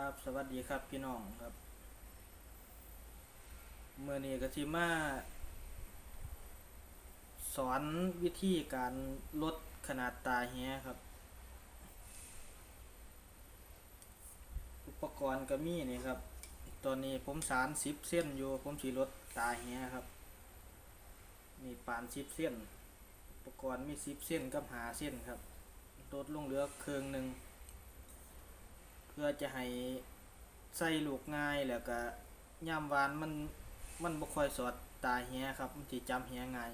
ครับ สวัสดีครับพี่น้องครับเมื่อนี้ก็ทีมาสอนวิธีการลดขนาดตาแฮครับ อุปกรณ์ก็มีนี่ครับ ตอนนี้ผมสารสิบเส้นอยู่ ผมสีลดตาแฮครับมีปานสิบเส้น อุปกรณ์มีสิบเส้นกับหาเส้นครับลดลงเหลือเครื่องหนึ่ง พื่อจะให้ใส่ลูกง่ายแล้วก็ย่ามหวานมันมันบ่ค่อยสอดตาแฮครับมันสิจำแฮง่าย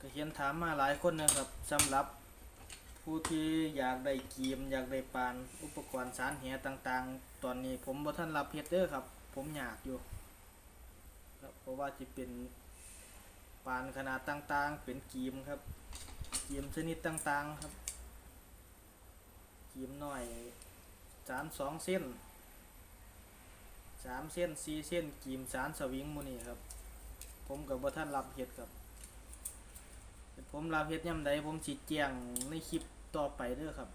ก็เขียนถามมาหลายคนนะครับสำหรับผู้ที่อยากได้กีม อยากได้ปานอุปกรณ์สารแหต่างๆ ตอนนี้ผมบ่ทันรับเฮ็ดเด้อครับ ผมอยากอยู่ครับเพราะว่าจะเป็นปานขนาดต่างๆ เป็นกีมครับ กีมชนิดต่างๆครับกีมหน้อยสามสองเส้นสามเส้นสี่เส้นกีมสารสวิงมูนี่ครับ ผมกับบ่ท่านรับเห็ดครับผมรับเห็ดย่ำใดผมสิแจงในคลิปต่อไปเด้อครับ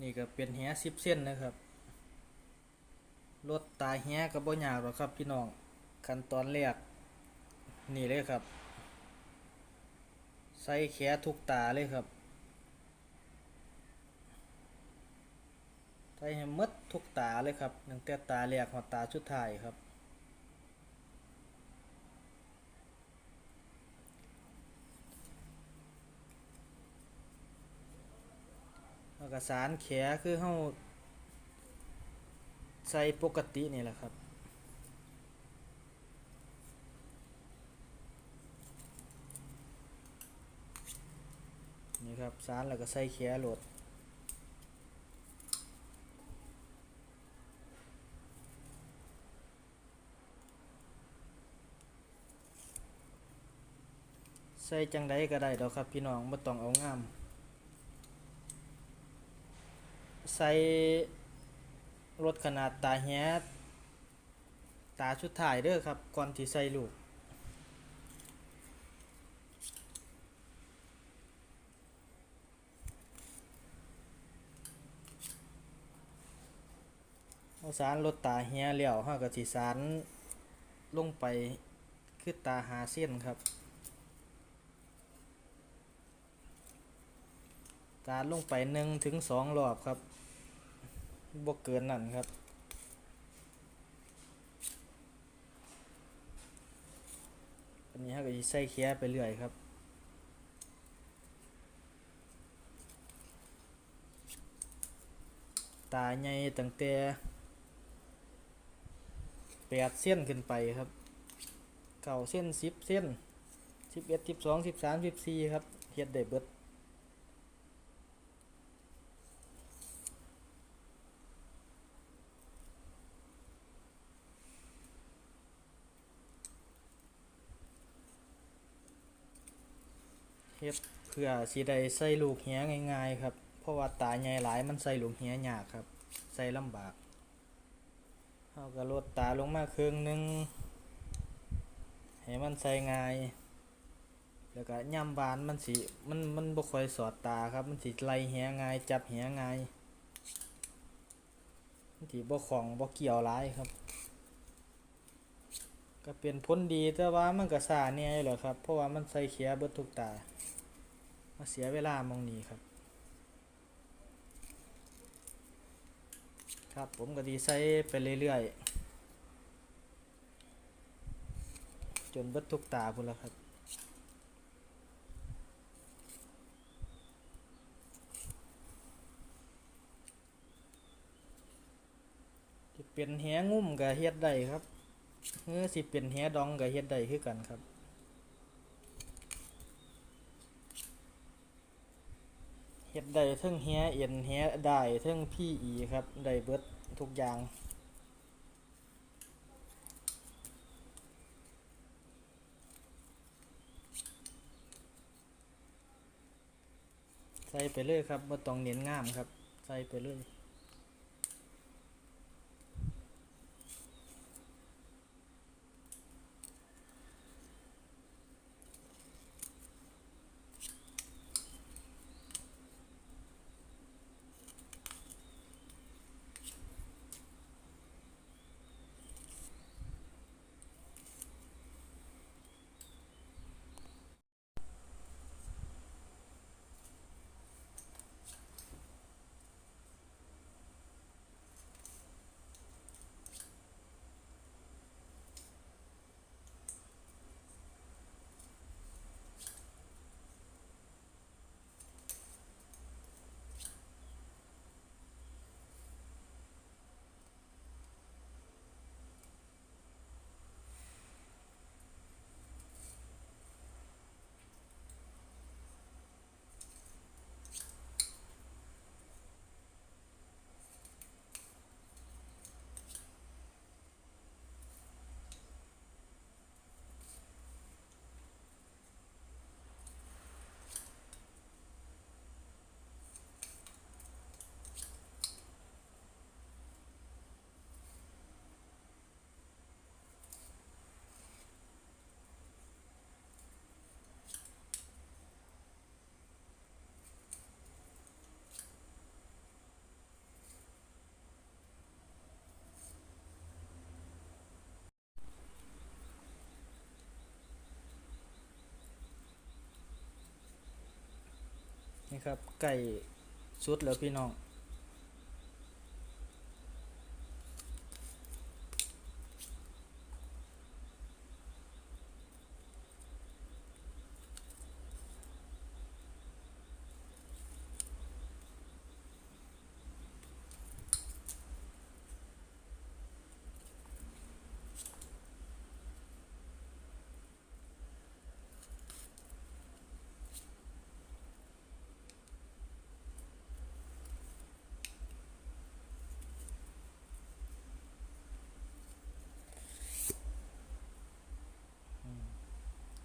นี่ก็เป็นแหสิบเส้นนะครับรถตายแหก็บ่ยากหรอกครับพี่น้องขั้นตอนแรก นี่เลยครับ ใส่แขทุกตาเลยครับ ใส่ให้มดทุกตาเลยครับตั้งแต่ตาแรกหอดตาชุดท้ายครับแล้วก็สารแขคือเฮาใส่ปกตินี่แหละครับ นี่ ครับสารแล้วก็ใส่แขโหลดใส่จังไดก็ได้ดอกครับพี่น้องบ่ต้องเอางามใส่รถขนาดตาแฮดตาชุดถ่ายเด้อครับ ก่อนที่ใส่ลูก สารลดตาเฮียแล้วเฮาก็สิสารลงไปคือตาหาเส้นครับสารลงไปหนึ่งถึงสองรอบครับบ่เกินนั่นครับ อันนี้เฮาก็สิใส่เคียไปเรื่อยครับตาใหญ่ตั้งแต่ แปดเส้นขึ้นไปครับ เก้าเส้นสิบเส้นสิบเอ็ดสิบสองสิบสามสิบสี่ครับเฮ็ดได้เบิดเฮ็ดเพื่อสิได้ใส่ลูกเหี้ยง่าย ๆ ครับ เพราะว่าตาใหญ่หลายมันใส่ลูกเหี้ยยากครับ ใส่ลำบาก เฮาก็ลดตาลงมาครึ่งหนึงให้มันใส่ง่าย แล้วก็ย่ำบานมันสิมันมันบ่ค่อยสอดตาครับ มันสิไล่เหียง่าย จับเหียง่ายมันสิบ่ของบ่เกี่ยวหลายครับ ก็เป็นผลดีแต่ว่ามันก็ซ่าแหน่อยู่แหล้วครับ เพราะว่ามันใส่เขียเบิดทุกตา มาเสียเวลามองนี้ครับ ครับผมก็ดีใส่ไปเรื่อยๆ จนเบิดทุกตาพุ่นแล้วครับที่เป็นแหงุ่มกับเฮ็ดได้ครับเออสิเป็นแหดองกับเฮ็ดได้คือกันครับ เฮ็ด ได้เทั้งเฮียเอ็นเฮียได้เทั้งพี่อีครับ ได้เบิดทุกอย่าง ใส่ไปเลยครับบ่ต้องเน้นงามครับ ใส่ไปเลย ครับไก่สุดแล้วพี่น้อง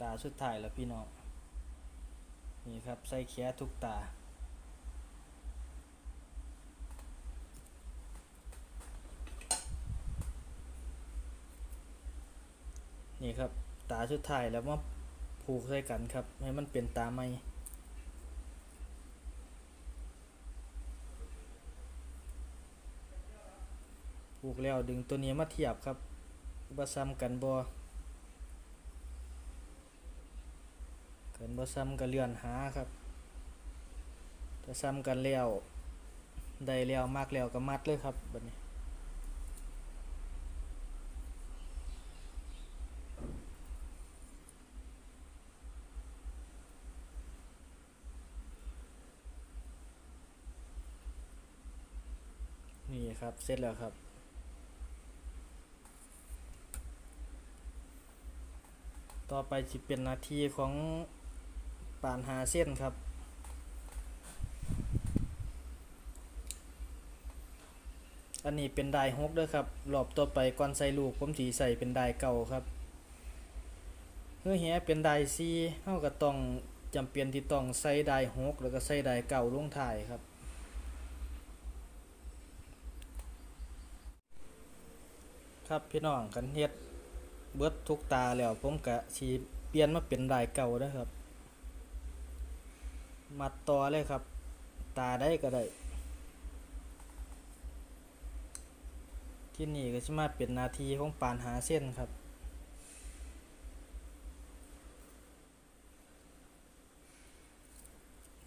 ตาสุดท้ายแล้วพี่น้อง นี่ครับใส่แค่ทุกตา นี่ครับตาสุดท้ายแล้วมาผูกใส่กันครับ ให้มันเป็นตาไม่ผูกแล้วดึงตัวนี้มาเทียบครับว่าซ้ำกันบ่เกิน บ่ซ้ำก็เลื่อนหาครับถ้าซ้ำกันแล้วได้แล้วมากแล้วก็มัดเลยครับบัดนี้นี่ครับ เสร็จแล้วครับต่อไปจะเป็นนาทีของ ปานหาเส้นครับ อันนี้เป็นได้ฮกด้วยครับรอบต่อไปก่อนใส่ลูกผมสีใส่เป็นได้เก่าครับเมื่อเหียเป็นได้ซีเฮาก็ต้องจำเป็นที่ต้องใส่ได้ฮกแล้วก็ใส่ได้เก่าลงท้ายครับครับพี่น้องกันเฮ็ดเบิดทุกตาแล้วผมกะสีเปลี่ยนมาเป็นลายเก่าแล้วครับ มาต่อเลยครับ ตาได้ก็ได้ ที่นี่ก็จะมาเป็นนาทีของปานหาเส้นครับ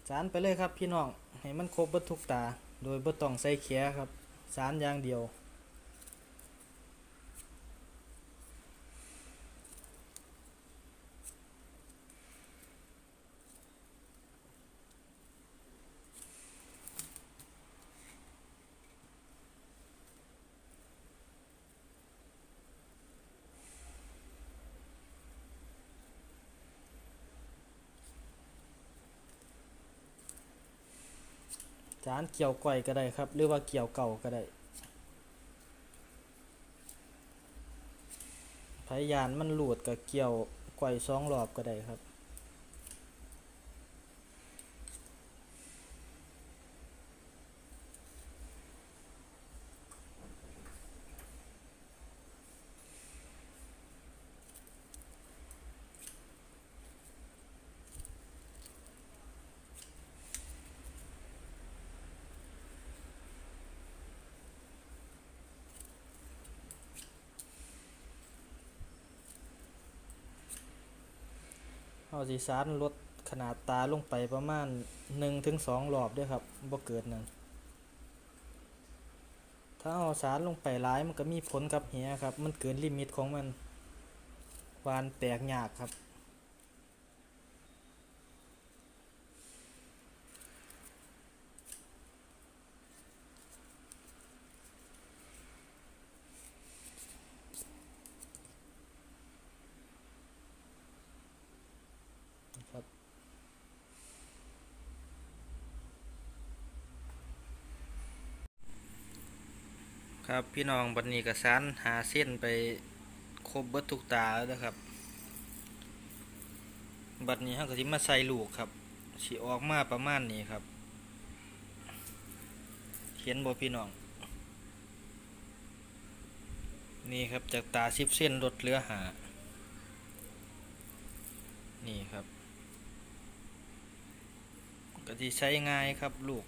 สารไปเลยครับพี่น้อง ให้มันครบเบิดทุกตา โดยบ่ต้องใส่แขครับ สารอย่างเดียว จานเกี่ยวก่อยก็ได้ครับ หรือว่าเกี่ยวเก่าก็ได้พยานมันหลุดกับเกี่ยวก่อยสองรอบก็ได้ครับาสีสารลดขนาดตาลงไปประมาณหนึ่งถึงสองรอบด้วยครับบ่เกิดนั้นถ้าเอาสารลงไปร้ายมันก็มีผลกับเหียครับ มันเกินลิมิตของมันวานแตกยากครับ ครับพี่น้องบันนี้กระสานหาเส้นไปครบเบิดทุกตาแล้วนะครับ บัดนี้เขาก็สิมาใส่ลูกครับสิออกมาประมาณนี้ครับ เขียนบ่พี่น้อง นี่ครับจากตาสิบเส้นลดเหลือหา นี่ครับ ก็ที่ใช้ง่ายครับลูก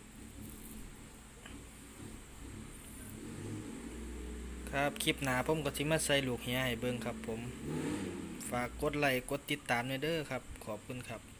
ครับคลิปหนาผมก็สิมาใส่ลูกเฮียให้เบิ่งครับผม ฝากกดไลค์กดติดตามด้วยเด้อครับ ขอบคุณครับ